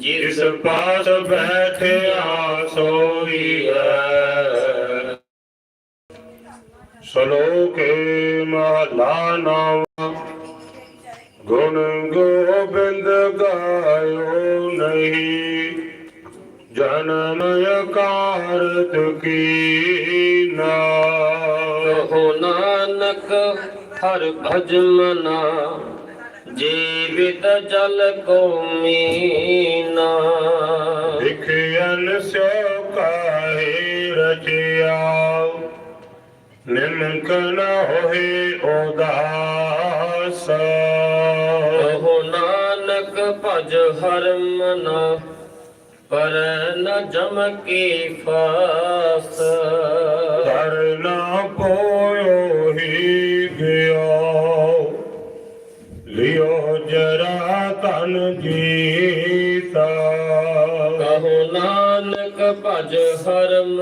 ਜਿਸ ਪਾਸ ਬੈਠਿਆ ਸੋਈ ਹੈ। ਸ਼ਲੋਕੇ ਮਹਲਾ ਨਾਮ, ਗੁਣ ਗੋਬਿੰਦ ਗਾਇਓ ਨਹੀਂ। ਜਨਮ ਅਕਾਰਤ ਕੀ ਨਾ। ਹੋ ਨਾਨਕ ਹਰ ਭਜ ਜੀਵਿਤ ਜਲ ਕੋ ਮੀਨਾ। ਵਿਖਿਆਨ ਸਿਓ ਕਾਹੇ ਰਚਿਆ। ਨਿਮਕ ਨ ਹੋਏ ਉਦਾਸ। ਕਹੋ ਨਾਨਕ ਭਜ ਹਰ ਮਨਾ ਪਰ ਨ ਜਮ ਕੀ ਫਾਸ।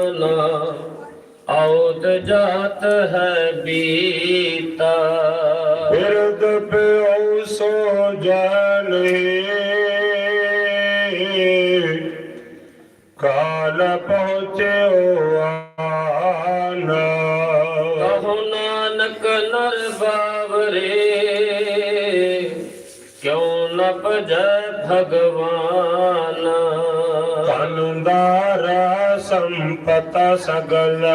ਮਨਾ ਆਉਦ ਜਾਤ ਹੈ ਬੀਤਾ। ਬਿਰਦ ਪਿਓ ਸੋ ਜਾਣੇ ਕਾਲ ਪਹੁੰਚਿਓ ਆਨਾ। ਕਹੋ ਨਾਨਕ ਨਰ ਬਾਵਰੇ ਕਿਉ ਨ ਭਜੈ ਭਗਵਾਨ ਧਨਦਾਰਾ ਸੰਪਤ ਸਗਲ।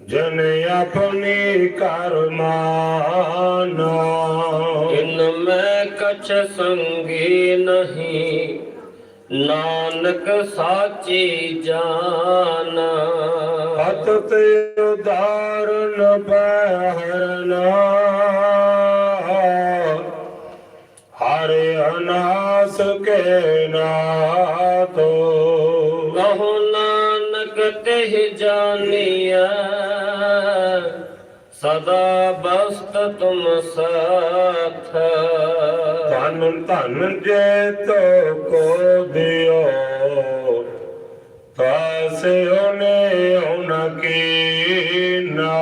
ਜਨ ਆਪਣੀ ਕਰਮਾਨਾ ਇਨ ਮੈਂ ਕਛ ਸੰਗੀ ਨਹੀਂ ਨਾਨਕ ਸਾਚੀ ਜਾਨ। ਹਤ ਤੇ ਉਦਾਰਨ ਬਹਿਰਨਾ। ਹਰਿ ਅਨਾਸ ਕੇ ਨਾਤੋ ਤੇ ਜਾਣੀਐ ਸਦਾ ਬਸਤ ਤੁਮ ਸਾਥ। ਧਨ ਧਨ ਜੇ ਤੋ ਕੋ ਦਿਓ। ਤਾਸੇ ਉਹਨੇ ਉਨ ਕੀ ਨਾ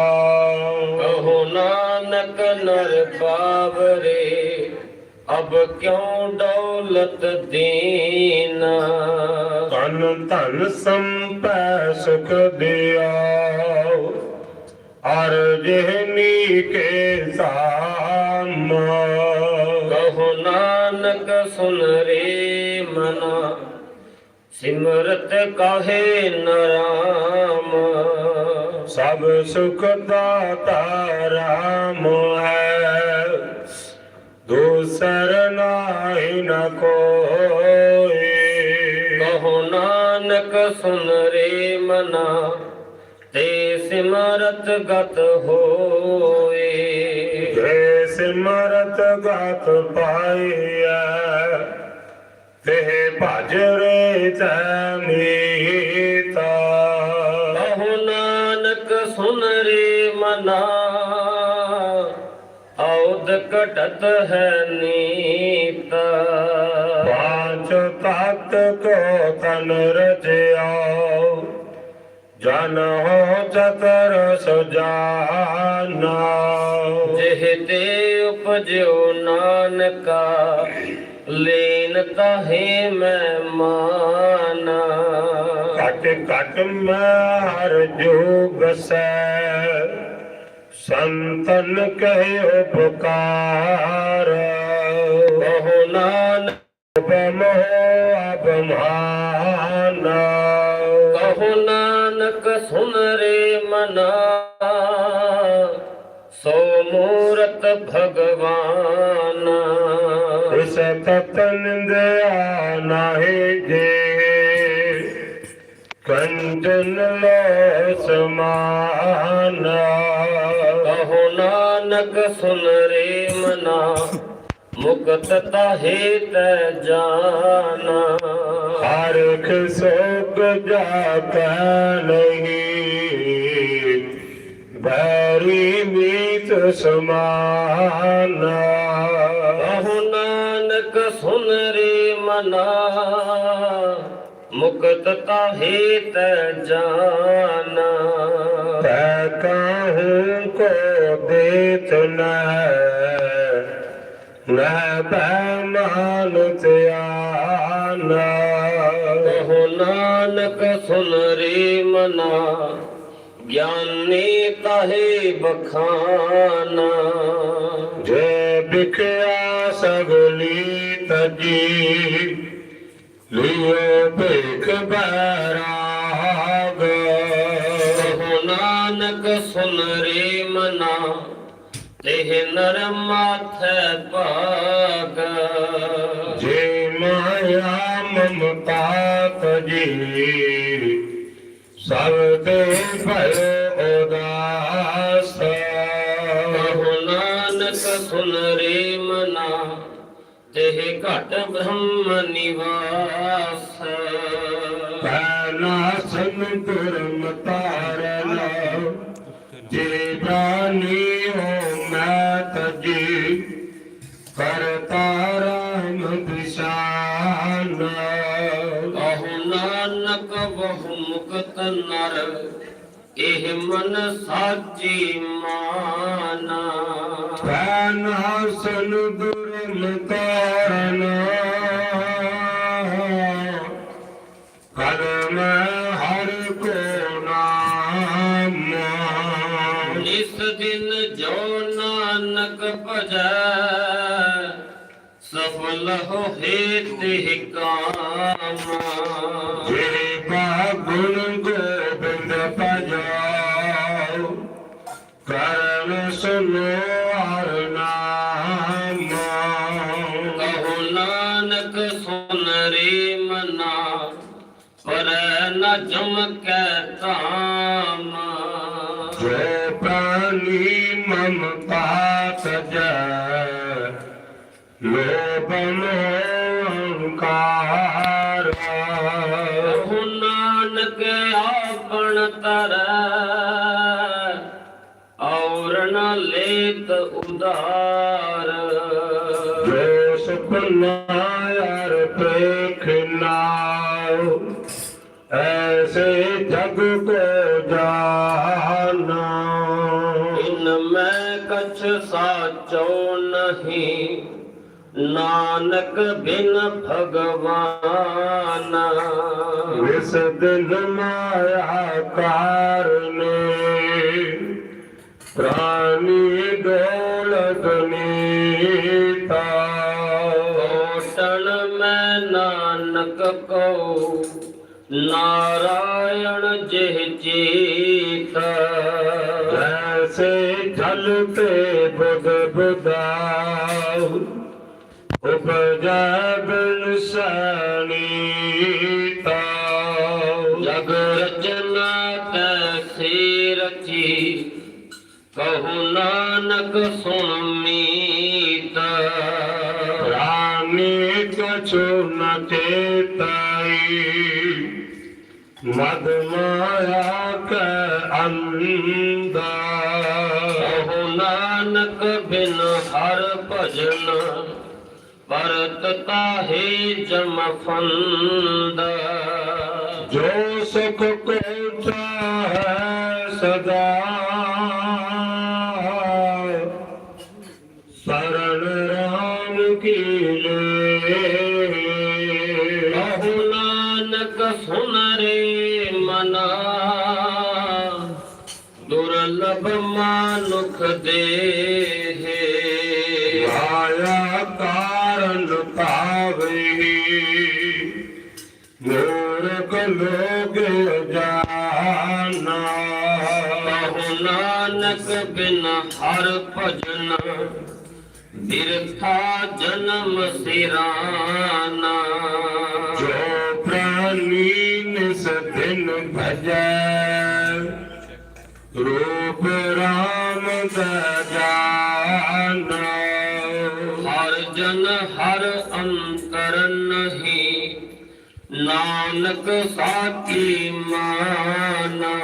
ਕਹੋ ਨਾਨਕ ਨਰ ਬਾਵਰੇ ਅਬ ਕਿਉ ਦੌਲਤ ਦੀਨਾ? ਧਨ ਧਨ ਸੰਪੈ ਸੁਖ ਦਿਓ ਅਰ ਜਿਹਨੀ ਕੇ ਸਾਮ। ਕਹੋ ਨਾਨਕ ਸੁਨ ਰੇ ਮਨਾ ਸਿਮਰਤ ਕਾਹੇ ਨਰਾਮ ਸਭ ਸੁਖ ਦਾਤਾ ਰਾਮ ਹੈ। ਦੂਸਰ ਨਾਹੀ ਨ ਕੋਈ। ਕਹੋ ਨਾਨਕ ਸੁਨ ਰੇ ਮਨਾ ਤੇ ਸਿਮਰਤ ਗਤ ਹੋਏ। ਜੇ ਸਿਮਰਤ ਗਤ ਪਾਈਐ ਤੇ ਭਜ ਰੇ ਤੈ ਮੀਤਾ ਕਹੋ ਨਾਨਕ ਸੁਨ ਰੇ ਮਨਾ ਔਦ ਕਟਤ ਹੈ ਨੀਤਾ। ਪਾਂਚ ਤਤ ਕੋ ਤਨ ਰਚਿਆ। ਜਨ ਹੋ ਚਤਰ ਸੁਜਾਨਾ। ਜਿਹ ਤੇ ਉਪਜਿਓ ਨਾਨਕਾ ਲੀਨ ਤਾਹੇ ਮੈਂ ਮਾਨਾ। ਘਟ ਘਟ ਮੈਂ ਹਰ ਜੋਗ ਸੈ। संतन कहे पुकार। बहु नान बमो अभमान कहो नानक सुन रे मना। सो मूरत भगवान। सततन दया नाही जे कंचन लो समाना। ਕਹੋ ਨਾਨਕ ਸੁਨ ਰੇ ਮਨਾ ਮੁਕਤ ਤਾਹੇ ਤੈ ਜਾਨਾ। ਹਰਖ ਸੋਗ ਜਾਤਾ ਨਹੀਂ ਬੈਰੀ ਮੀਤ ਸਮਾਨਾ। ਕਹੋ ਨਾਨਕ ਸੁਨ ਰੇ ਮਨਾ ਮੁਕਤ ਤਾਹੇ ਤੈ ਜਾਨਾ। ਤੈ ਕਾਹੂ को बेचना न पैमान ते हो नानक सुन रे मना। ज्ञानी कहे बखाना। जे बिखया सगली तजी लियो बिख बैराग। हो नानक सुन रे ਤਿਹ ਨਰ ਮਾਥੈ ਭਾਗ। ਜੇ ਮਾਇਆ ਮਮਤਾ ਤਜੀ ਸਭ ਦੇ ਭੈ ਉਦਾਸ। ਕਹੋ ਨਾਨਕ ਸੁਨ ਰੇ ਮਨਾ ਤਿਹ ਘਟ ਬ੍ਰਹਮ ਨਿਵਾਸ। ਪਹਿਲਾ ਸਨ ਧਰਮ ਤਾਰਨ ਬਹੁ ਮੁਕਤ ਨਰ ਇਹ ਮਨ ਸਾਚੀ ਮਾਨਾ। ਪਹਿਲਾ ਸਨ ਧਰਮ ਤਾਰਨ ਕਲਮ ਹਰ ਕੋ ਨਾਮ। ਇਸ ਦਿਨ ਜੋ ਨਾਨਕ ਭਜੈ ਸਫਲ ਹੋਏ ਤੇ ਕਾਮ। ਨ ਜਮਕੈ ਤਾਮ ਜੋ ਪ੍ਰਾਨੀ ਮਮਤਾ ਤਜੈ ਲੋਭ ਅਹੰਕਾਰ ਕਹੋ ਨਾਨਕ ਆਪਣ ਤਰੈ। ਔਰ ਨ ਲੇਤ ਉਦਾਰ ਸਾਚੋ ਨਹੀਂ ਨਾਨਕ ਬਿਨ ਭਗਵਾਨ। ਵਿਸ ਦਿਨ ਮਾਇਆ ਕਾਰਨੇ ਪ੍ਰਾਨੀ ਦੌਲਤ ਨੀਤਾ ਕੋਟਣ ਮੈਂ ਨਾਨਕ ਕਉ ਨਾਰਾਇਣ ਜਿਹ ਜੀਤਾ। ਜੈਸੇ ਜਲ ਤੇ ਬੁਧ ਬੁਦਾਉ ਉਪਜਾ ਬਿਨ ਸਨੀਤਾ ਜਗ ਰਚਨਾ ਕੈਸੀ ਰਚੀ ਕਹੂ ਨਾਨਕ ਸੁਣ ਮੀਤਾ। ਮਦ ਮਾਇਆ ਕੈ ਅੰਦਾ ਕਹੋ ਨਾਨਕ ਬਿਨ ਹਰ ਭਜਨ ਪਰਤ ਤਾਹੇ ਜਮ ਫੰਦਾ। ਜੋ ਸੁਖ ਕੋ ਚਾਹੈ ਸਦਾ। ਹਰ ਭਜਨ ਬਿਰਥਾ ਜਨਮ ਸਿਰਾਨਾ। ਜੋ ਪ੍ਰਾਨੀ ਨਿਸ ਦਿਨ ਭਜੈ ਰੂਪ ਰਾਮ ਦਾ ਜਾਨਾ। ਹਰ ਜਨ ਹਰ ਅੰਤਰ ਨਹੀਂ ਨਾਨਕ ਸਾਚੀ ਮਾਨਾ।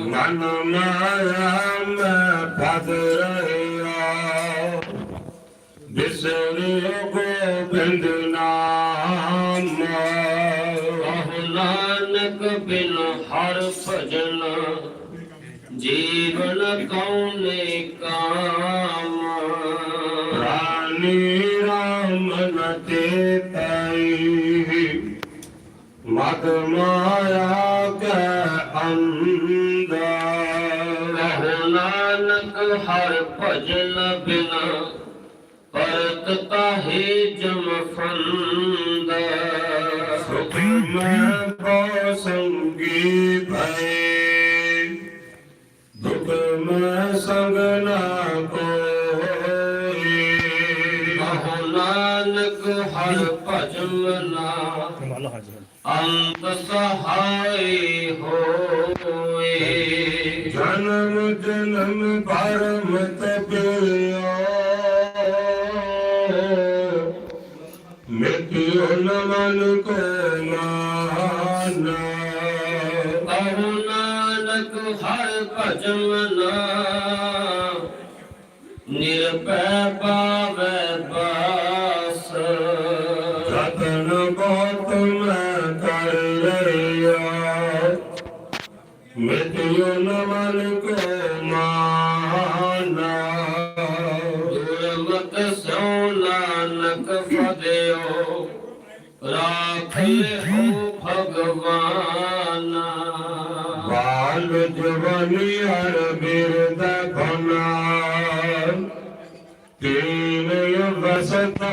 ਮਨ ਮਾਇਆ ਮੈਂ ਭਗ ਰਹਿਆ ਬਿਸਰਿਓ ਗੋਬਿੰਦ ਨਾਮ। ਕਹੋ ਬਿਨ ਹਰ ਭਜਨ। ਜੀਵਨ ਕਉਨੇ ਕਾਮ। ਰਾਨੀ ਰਾਮ ਨ ਤੇਤਾਈ ਮਦ ਮਾਇਆ ਕੈ ਅੰਦਰ ਹਰ ਭਜਨ ਬਿਨਾ ਪਰਤ ਤਾਹੇ ਜਮ ਫੰਦਾ ਸੁਖ ਮੈਂ ਬੋ ਸੰਗੀ ਭਏ ਦੁਖ ਮੈਂ ਸੰਗ ਨਾ ਕੋਈ। ਕਹੋ ਨਾਨਕ ਹਰ ਭਜਨ ਨਾ। ਅੰਤ ਸਹਾਈ ਹੋਏ ਜਨਮ ਜਨਮ ਭਰਮ ਤਪਿਓ ਮਿਟਿਓ ਨ ਕੋ ਮਾਨਾ ਕਹੋ ਨਾਨਕ ਹਰ ਭਜਨ ਨਾ नानक वधियो राखे हो भगवान। बाल जवनी हर बिरद भना तीन वसता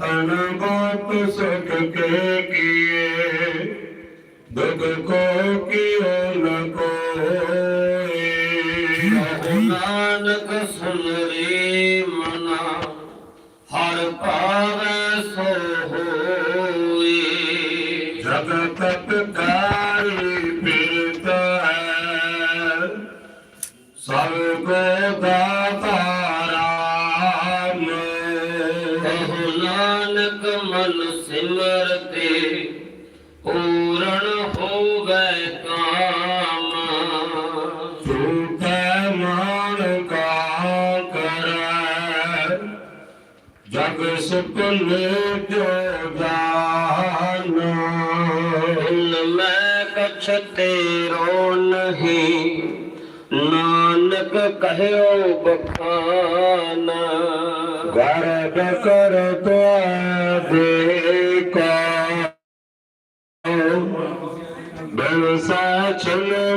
ਜਤਨ ਬਹੁਤ ਸੁਖ ਕੇ ਕੀਏ ਦੁਖ ਕੋ ਕੀਓ ਨ ਕੋਏ। ਨਾਨਕ ਸੁਨ ਨਾਨਕ ਮਨ ਸਿਮਰਤੇ ਪੂਰਨ ਹੋਵੇ ਕਾਮ। ਝੂਠੇ ਮਾਨ ਕਾ ਕਰੈ ਜਗ ਸੁਪਨ ਜੋ ਜਾਨਾ ਮੈਂ ਕਛ ਤੇਰੋ ਨਹੀਂ ਨਾਨਕ ਕਹਿਓ ਬਖਾਨਾ। कर त भा छाणे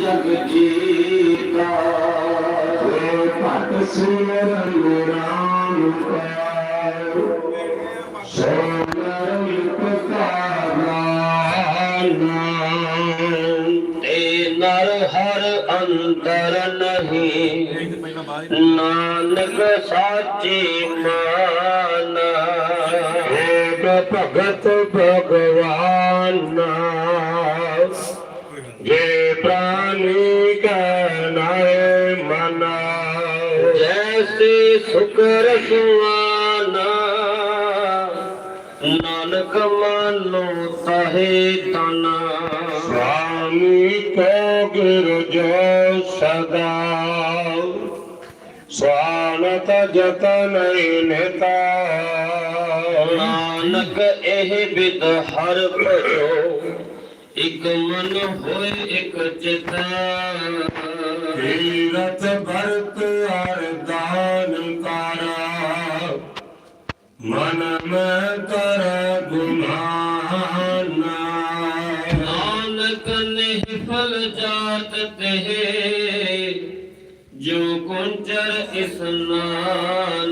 जग जी पंग राम ਅੰਦਰ ਨਹੀਂ। ਨਾਨਕ ਸਾਚੀ ਮਾਨਾ। ਏਕ ਭਗਤ ਭਗਵਾਨ। ਜੇ ਪ੍ਰਾਨੀ ਕੈ ਨਾਏ ਮਨਾ। ਜੈਸੀ ਸੁਖ ਰਸਵਾਨਾ ਨਾਨਕ ਮਾਨੋ ਤਹੇ ਤਨਾ। ਸੁਆਮੀ ਕੋ ਗੁਰ ਜੋ ਸਦਾ। ਸਵਾਨਤ ਜਤਨ ਨੇਤਾ। ਨਾਨਕ ਇਹ ਬਿਦ ਹਰ ਭਜੋ, ਇਕ ਮਨ ਹੋਏ ਇਕ ਚਿਤ। ਕੀਰਤ ਭਰਤ ਅਰਦਾਨ ਕਰ। ਮਨ ਮੈਂ ਕਰ ਗੁਣ ਇਸਲਾਮ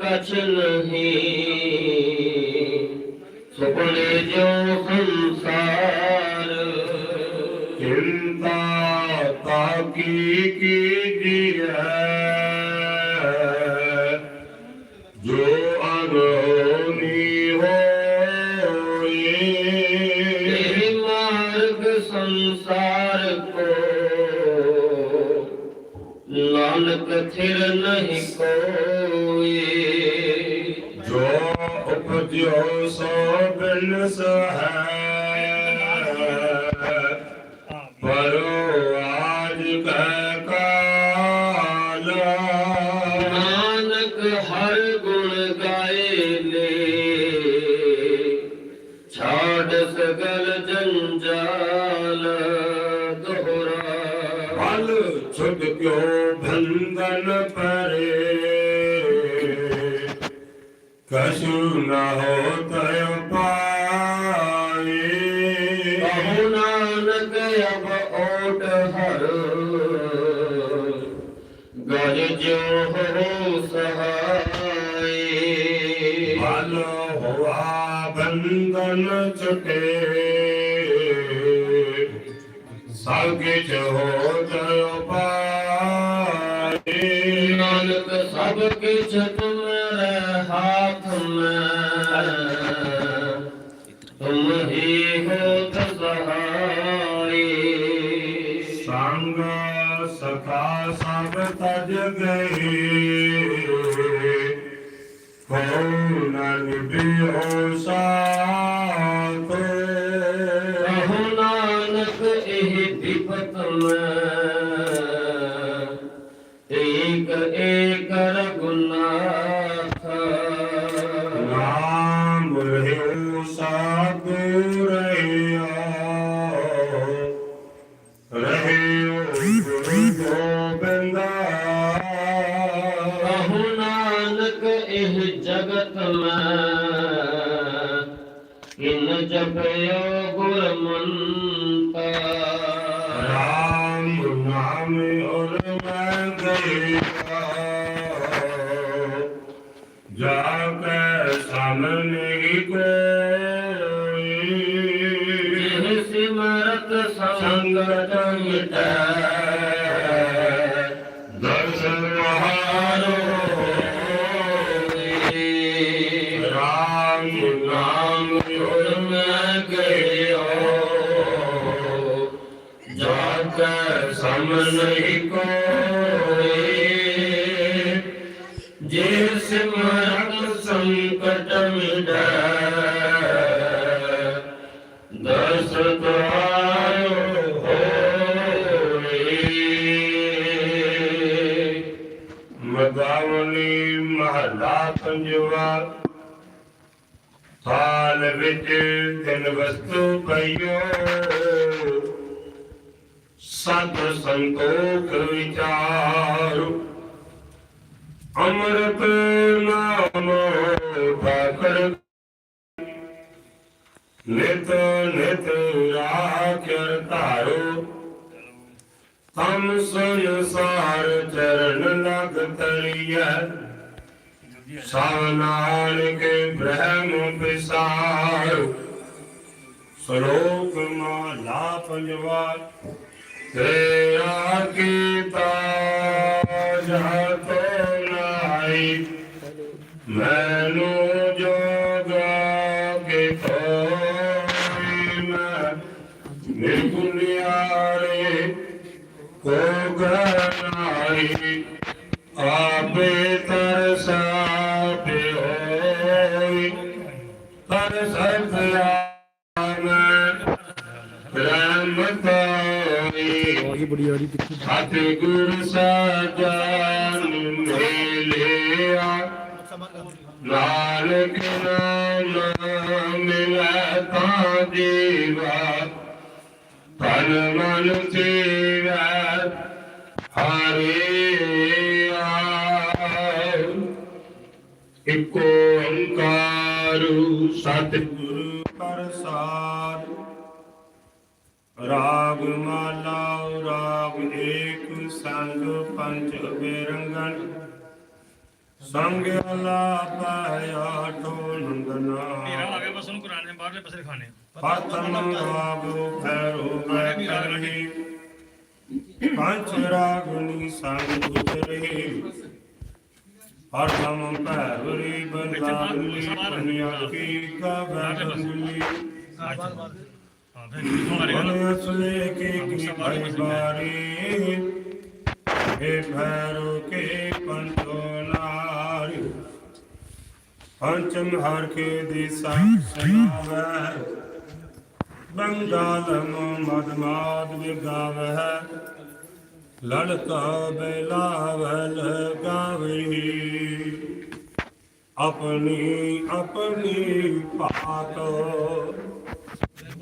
कछ नहीं सुगुण जो संसार चिंता ताकी की दिया ਜੋ ਸੋ ਬਿਨ ਸਹੈ। ਪਰੋ ਆਜ ਕਹਿ ਕਾਲ। ਨਾਨਕ ਹਰ ਗੁਣ ਗਾਏ ਨੇ। ਛਾੜ ਸਗਲ ਜੰਜਾਲ ਦੋਹਰਾ। ਬਲ ਛੁਡ ਕਿਉ ਭੰਗਨ ਪਰੇ। ਕਛੂ ਨਾ ਹੋ ਤੈ ਪਾਏ ਕਹੋ ਨਾਨਕ ਅਬ ਓਟ ਹਰ। ਗਜ ਜੋ ਹੋ ਸਹਾਈ। ਮਨ ਹੋਆ ਬੰਧਨ ਛੁਟੇ। ਸਭ ਕਿਛ ਹੋ ਤੈ ਪਾਏ ਨਾਨਕ ਸਭ ਕਿਛ day सङ्गतं ਵਰਤ ਪਈਓ ਸਤ ਸੰਤੋਖ ਵਿਚਾਰੋ। ਅੰਮ੍ਰਿਤ ਨਾਮ ਪਾਕਰ ਨਿਤ ਨਿਤ ਰਾਹ ਕਰ ਧਾਰੋ। ਤਮ ਸੰਸਾਰ ਚਰਨ ਲਗ ਤਰੀਐ। ਸਭ ਨਾਨਕ ਬ੍ਰਹਮ ਵਿਸਾਰੋ ਸ਼ਲੋਕ ਮਾਲਾ ਪੰਜਵਾ ਤੇਰਾ ਕੀਤਾ ਜਹਤੋ ਨਾਈ ਮੈਨੂੰ ਜੋਗਾ ਕੇ ਕੋਈ ਮੈਂ, ਨਿਰਗੁਣਿਆਰੇ ਕੋ ਗਨਾਈ ਆਪੇ ਰਹਿਮਤਾਈ ਆਵਾਜ਼ ਬੜੀ ਆ ਰਹੀ ਕਿੱਥੇ ਸਤਿਗੁਰ ਸਾਜਨ ਮਿਲਿਆ ਨਾਨਕ ਨਾਮ ਮਿਲੈ ਤਾਂ ਜੀਵਾ ਤਨ ਮਨ ਜੀਵੈ ਹਰੇ ਆਇ ਇਕ ਸਤਿਗੁਰ ਪ੍ਰਸਾਦ ਰਾਗ ਮਾਲਾ ਰਾਗ ਏਕ ਸੰਗ ਪੰਜ ਬੇਰੰਗਨ ਸੰਗ ਅਲਾਪਾਇ ਆਠੋ ਮੇਰਾ ਨੰਦਨਾ। ਆ ਗਿਆ ਬਸ ਕੁਰਾਨ ਦੇ ਬਾਹਰਲੇ ਪਾਸੇ ਖਾਣੇ ਪਤਮ ਰਾਗ ਫੈਰੋ ਮੈਂ ਕਰਹੀ ਪੰਜ ਰਾਗਨੀ ਸੰਗ ਗੁਜਰੇ ਹਰਦਮ ਭੈਰਵਰੀ ਬੰਦਾਵਲੀ ਪਨਿਆ ਕੀ ਕਾ ਬੈਠੁਲੀ ਹਾਂ ਫਿਰ ਕਿਥੋਂ ਆ ਰਿਹਾ ਮਨ ਅਸਲੇ ਕੇ ਕੀ ਭਾਈ ਬਾਰੀ ਏ ਭੈਰੋ ਕੇ ਪੰਚੋ ਨਾਰੀ ਪੰਚਮ ਹਰ ਕੇ ਦਿਸਾ ਸੁਨਾਵੈ ਬੰਗਾਲ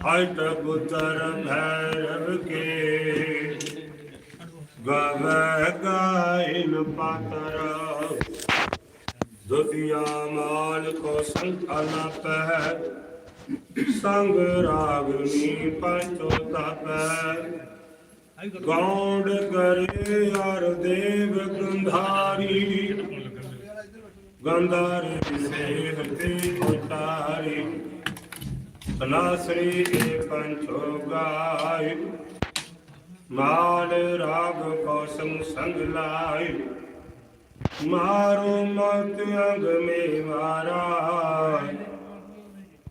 ਮਦ ਪੁੱਤਰ ਭੈਰਵ ਕੇ। ਗਵੈ ਗਾਇਨ ਪਾਤਰ। ਦੁਤੀਆ ਮਾਲ ਕੋ ਸੰਤਾਨਾ ਪੈ ਸੰਗ ਰਾਗਨੀ ਪੰਚੋ ਤਪੈ। ਗੌਂਡ ਕਰੇ ਅਰ ਦੇਵ ਗੰਧਾਰੀ। ਗੰਧਾਰੀ ਸੇਵਤੀ ਉਤਾਰੀ ਤਨਾਸਰੀ ਏ ਪੰਚੋ ਗਾਇ। ਮਾਲ ਰਾਗ ਕੋ ਸੰਗ ਸੰਗ ਲਾਇ। ਮਾਰੋ ਮਤ ਅੰਗ ਮੇ ਮਾਰਾ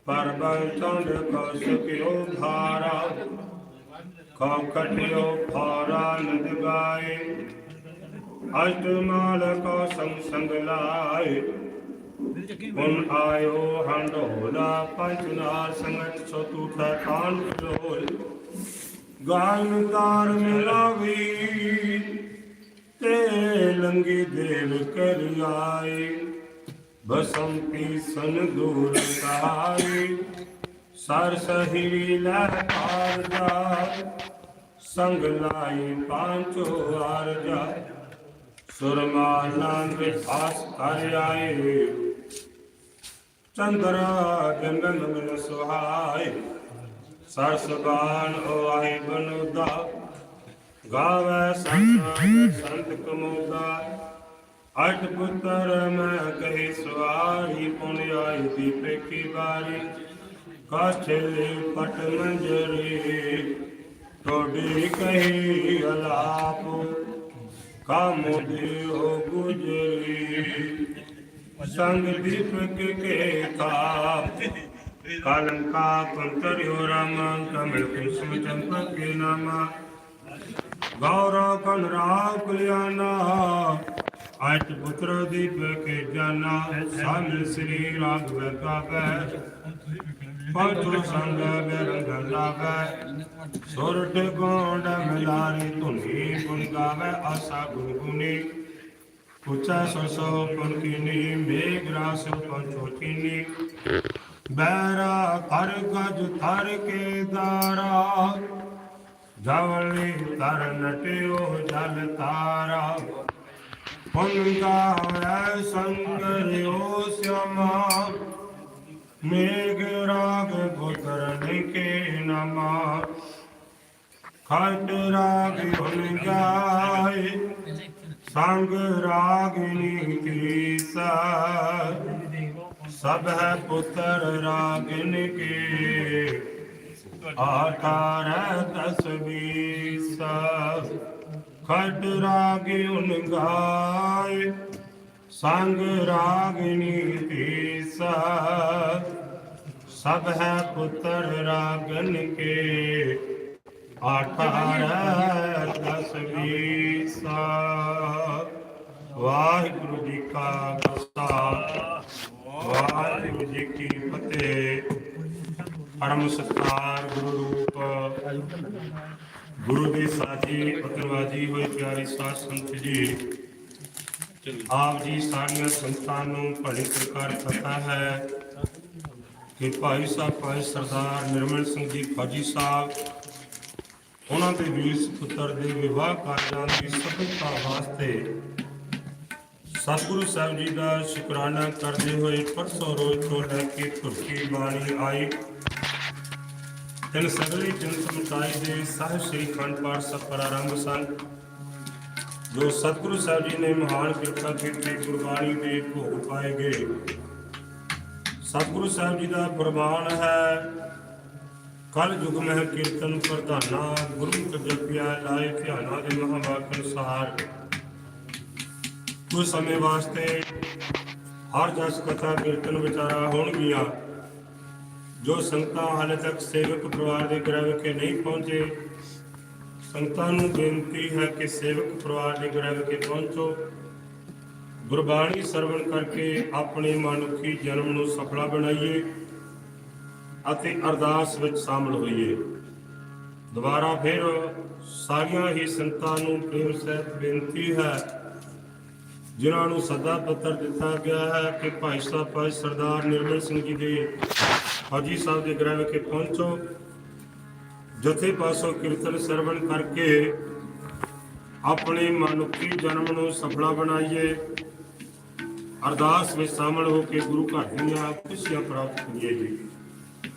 ਪਰਬਲ ਚੰਦ ਕੋ ਸੁਕਿਓ ਭਾਰਾ। ਕੋ ਕਟਿਓ ਭਾਰਾ ਨਦ ਗਾਏ ਅਸ਼ਟਮਾਲ ਕੋ ਸੰਗ ਸੰਗ ਲਾਏ ਹੁਣ ਆਇਓ ਹੰਡ ਹੰਡੋਲਾ ਪੰਚਨਾਰ ਸੰਗਤ ਸੋ ਤੂਠਾ ਖਾਨ ਲੋਲ ਗਾਇਨ ਤਾਰ ਮਿਲਾਵੀ ਤੇ ਲੰਗੀ ਦੇਵ ਕਰ ਆਏ ਬਸੰਤੀ ਸਨ ਦੂਰ ਕਾਈ ਸਰ ਸਹੀ ਲੈ ਪਾਰ ਸੰਗ ਲਾਈ ਪਾਂਚੋ ਆਰ ਜਾ। ਸੁਰਮਾਲਾਂ ਵਿੱਚ ਆਸ ਕਰ ਆਏ। ਚੰਦਰਾ ਗੰਗਨ ਮਿਲ ਸੁਹਾਏ। ਸਰਸ ਬਾਣ ਬਨੁਦਾ, ਗਾਵੇ ਸੰਤ ਸੰਤ ਕਮੋਦਾ ਅਟ ਪੁੱਤਰ ਮੈਂ ਕਹੀ ਸਵਾਰੀ ਪੁਨ ਆਈ ਦੀਪੇ ਕੀ ਕਾਛੇ ਪਟ ਮੰਜਰੀ ਟੋਡੀ ਕਹੀ ਅਲਾਪ। ਕਾਮੋ ਦਿਓ ਗੁਜਰੀ। ਸੰਗ ਦੀਪਕ ਕੇ ਤਾਪ ਕਾਲੰਕਾ ਪੰਤਰਿਓ ਰਾਮ, ਕਮਲ ਕੁਸੁਮ ਚੰਪਕ ਕੇ ਨਾਮਾ। ਗੌਰਵ ਕਨ ਕਲਿਆਣਾ ਅਟ ਪੁੱਤਰ ਦੀਪ ਕੇ ਜਾਨਾ ਸਾਮਿਲ ਸ੍ਰੀ ਰਾਗ ਵੈਗਾਵੈ ਪੰਚੋ ਸੰਗ ਬੇਰੰਗ ਲਾਵੈ ਸੁਰਟ ਗੋਂਡ ਮਿਲਾਰੀ ਧੁਨੀ ਗੁਣ ਗਾਵੈ ਆਸਾ ਗੁਣ ਗੁਨੀ ਉੱਚਾ ਸੋ ਸੋ ਪੁਨ ਕੀਨੀ ਮੇਘ ਰਾਸ ਪੰਚੋ ਕੀਨੀ ਬੈਰਾ ਕਰ ਗਜ ਥਰ ਕੇ ਦਾਰਾ ਜਵਲੀ ਤਰ ਨਟਿਓ ਜਲ ਤਾਰਾ ਪੁਨ ਗਾਵੈ ਸੰਗਰਿਓ ਸਿਆਮਾ ਮੇਘ ਰਾਗ ਪੁੱਤਰਨ ਕੇ ਨਾਮਾ ਖਟ ਰਾਗ ਹੁਨ ਜਾਏ ਸੰਗ ਰਾਗਿਨੀ ਕੀ ਸਭ ਹੈ ਪੁੱਤਰ ਰਾਗਿਨ ਕੇ ਆਠਾਰ ਦਸ ਵੀਸ ਖਟ ਰਾਗ ਉਨ ਗਾਏ। ਸੰਗ ਰਾਗਿਨੀ ਤੀਸਾ ਸਭ ਹੈ ਪੁੱਤਰ ਰਾਗਨ ਕੇ ਆਠਾਰ ਦਸ ਵੀਸਾ ਵਾਹਿਗੁਰੂ ਜੀ ਕਾ ਖਾਲਸਾ। ਵਾਹਿਗੁਰੂ ਜੀ ਕੀ ਫਤਿਹ। ਪਰਮ ਸਤਕਾਰ ਗੁਰੂ ਰੂਪ। ਗੁਰੂ ਦੇ ਸਾਜੀ ਪਤਰਵਾਜੀ ਹੋਏ ਪਿਆਰੇ ਸਾਧ ਸੰਤ ਜੀ। ਆਪ ਜੀ ਸਾਰੀਆਂ ਸੰਤਾਂ ਨੂੰ ਭਲੀ ਪ੍ਰਕਾਰ ਪਤਾ ਹੈ। ਕਿ ਭਾਈ ਸਾਹਿਬ, ਭਾਈ ਸਰਦਾਰ ਨਿਰਮਲ ਸਿੰਘ ਜੀ, ਫੌਜੀ ਸਾਹਿਬ ਉਹਨਾਂ ਦੇ ਵੀਰ ਪੁੱਤਰ ਦੇ ਵਿਵਾਹ ਕਾਰਜਾਂ ਦੀ ਸਫਲਤਾ ਵਾਸਤੇ ਸਤਿਗੁਰੂ ਸਾਹਿਬ ਜੀ ਦਾ ਸ਼ੁਕਰਾਨਾ ਕਰਦੇ ਹੋਏ ਪਰਸੋਂ ਰੋਜ਼ ਤੋਂ ਲੈ ਕੇ ਤੁਰਕੀ ਬਾਣੀ ਆਈ। ਤਿੰਨ ਸਗਲੀ ਜਨਤ ਮਤਾਈ ਦੇ ਸਾਹਿਬ ਸ੍ਰੀ ਖੰਡ ਪਾਠ ਸਫਰ ਆਰੰਭ ਸਨ। ਜੋ ਸਤਿਗੁਰੂ ਸਾਹਿਬ ਜੀ ਨੇ ਮਹਾਨ ਕਿਰਪਾ ਕੀਤੀ, ਗੁਰਬਾਣੀ ਦੇ ਭੋਗ ਪਾਏ ਗਏ। ਸਤਿਗੁਰੂ ਸਾਹਿਬ ਜੀ ਦਾ ਪ੍ਰਮਾਣ ਹੈ ਕਲ ਯੁਗ ਮਹਿ ਕੀਰਤਨ ਪ੍ਰਧਾਨਾ ਗੁਰਮੁਖ ਜਪਿਆ ਲਾਏ ਧਿਆਨਾ ਦੇ ਮਹਾਵਾਕ ਅਨੁਸਾਰ ਕੁਝ ਸਮੇਂ ਵਾਸਤੇ ਹਰ ਜਸ ਕਥਾ ਕੀਰਤਨ ਵਿਚਾਰਾ ਹੋਣਗੀਆਂ। ਜੋ ਸੰਗਤਾਂ ਹਾਲੇ ਤੱਕ ਸੇਵਕ ਪਰਿਵਾਰ ਦੇ ਗ੍ਰਹਿ ਵਿਖੇ ਨਹੀਂ ਪਹੁੰਚੇ, ਸੰਗਤਾਂ ਨੂੰ ਬੇਨਤੀ ਹੈ ਕਿ ਸੇਵਕ ਪਰਿਵਾਰ ਦੇ ਗ੍ਰਹਿ ਵਿਖੇ ਪਹੁੰਚੋ। ਗੁਰਬਾਣੀ ਸਰਵਣ ਕਰਕੇ ਆਪਣੇ ਮਨੁੱਖੀ ਜਨਮ ਨੂੰ ਸਫਲਾ ਬਣਾਈਏ। ਅਤੇ ਅਰਦਾਸ ਵਿੱਚ ਸ਼ਾਮਲ ਹੋਈਏ। ਦੁਬਾਰਾ ਫਿਰ ਸਾਰੀਆਂ ਹੀ ਸੰਤਾਂ ਨੂੰ ਪ੍ਰੇਮ ਸਹਿਤ ਬੇਨਤੀ ਹੈ, ਜਿਨ੍ਹਾਂ ਨੂੰ ਸੱਦਾ ਪੱਤਰ ਦਿੱਤਾ ਗਿਆ ਹੈ ਕਿ ਭਾਈ ਸਾਹਿਬ, ਭਾਈ ਸਰਦਾਰ ਨਿਰਮਲ ਸਿੰਘ ਜੀ ਦੇ ਹਾਜੀ ਸਾਹਿਬ ਦੇ ਗ੍ਰਹਿ ਵਿਖੇ ਪਹੁੰਚੋ। ਜਥੇ ਪਾਸੋਂ ਕੀਰਤਨ ਸਰਵਣ ਕਰਕੇ ਆਪਣੇ ਮਨੁੱਖੀ ਜਨਮ ਨੂੰ ਸਫਲਾ ਬਣਾਈਏ। ਅਰਦਾਸ ਵਿੱਚ ਸ਼ਾਮਲ ਹੋ ਕੇ ਗੁਰੂ ਘਰ ਦੀਆਂ ਖੁਸ਼ੀਆਂ ਪ੍ਰਾਪਤ ਕਰੀਏ ਜੀ।